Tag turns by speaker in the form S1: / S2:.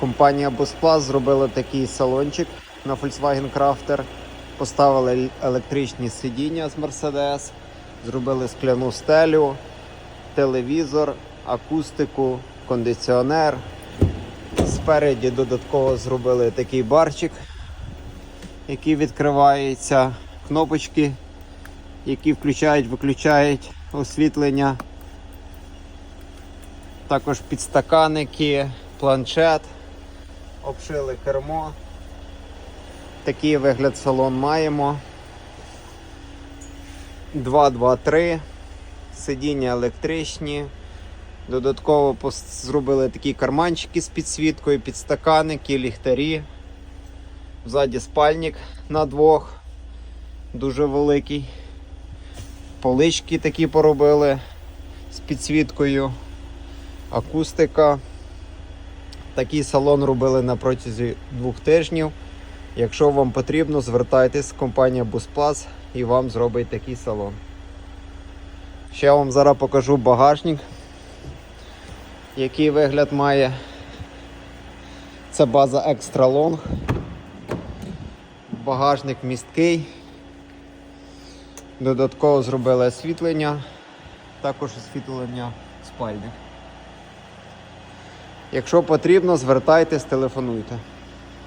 S1: Компанія Busplus зробила такий салончик на Volkswagen Crafter. Поставили електричні сидіння з Mercedes, зробили скляну стелю, телевізор, акустику, кондиціонер. Спереді додатково зробили такий барчик, який відкривається, кнопочки, які включають, виключають освітлення. Також підстаканники, планшет, обшили кермо. Такий вигляд салон маємо. 2-2-3, сидіння електричні. Додатково зробили такі карманчики з підсвіткою, підстаканники, ліхтарі. Ззаді спальник на двох, дуже великий. Полички такі поробили з підсвіткою, акустика. Такий салон робили на протязі двох тижнів. Якщо вам потрібно, звертайтесь, компанія Busplus і вам зробить такий салон. Ще вам зараз покажу багажник, який вигляд має. Це база Extra Long. Багажник місткий. Додатково зробили освітлення, також освітлення спальник. Якщо потрібно, звертайтесь, телефонуйте.